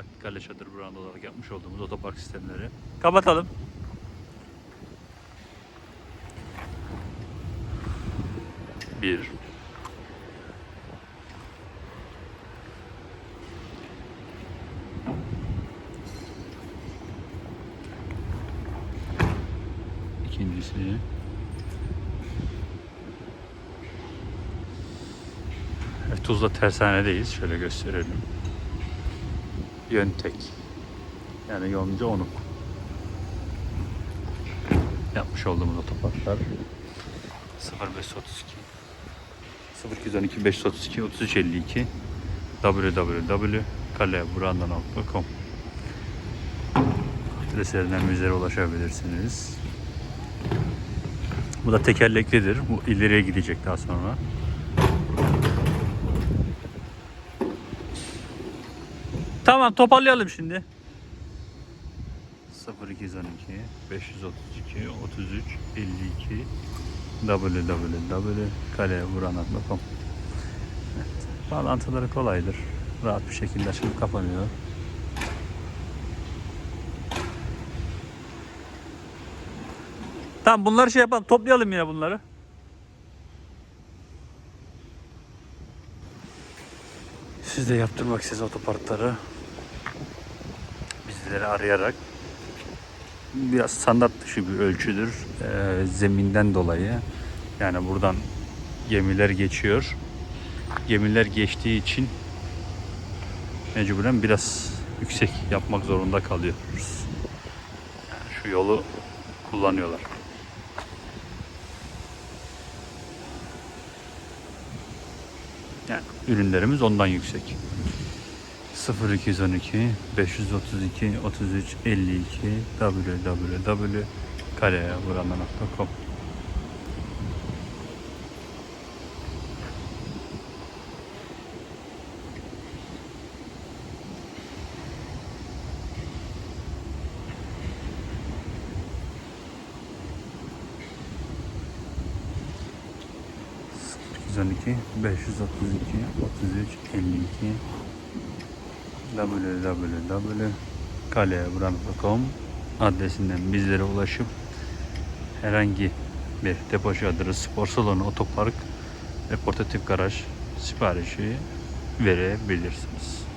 Evet, kale çadır branda olarak yapmış olduğumuz otopark sistemleri. Kapatalım. Bir. İkincisi. Evet, Tuzla tersanedeyiz. Şöyle gösterelim. Yöntek. Yani Yonca Onuk. Yapmış olduğumuz otoparklar. 0532 0212 532 3352 www.kalebranda.com Adreslerinden bizlere ulaşabilirsiniz. Bu da tekerleklidir. Bu ileriye gidecek daha sonra. Tamam toparlayalım şimdi. 0212 532 33 52 www.kalevuranat.com evet. Bağlantıları kolaydır. Rahat bir şekilde açılıp kapanıyor. Tamam bunları şey yapalım. Toplayalım yine bunları. Siz de yaptırmak siz otoparkları bizleri arayarak biraz standart dışı bir ölçüdür. Ee, zeminden dolayı. Yani buradan gemiler geçiyor. Gemiler geçtiği için mecburen biraz yüksek yapmak zorunda kalıyoruz. Yani şu yolu kullanıyorlar. Yani ürünlerimiz ondan yüksek. 0212 532 33 52 www.kaleyavuranlar.com ...532 532 33 52 www.kalebrand.com adresinden bizlere ulaşıp herhangi bir depo çadırı, spor salonu, otopark ve portatif garaj siparişi verebilirsiniz.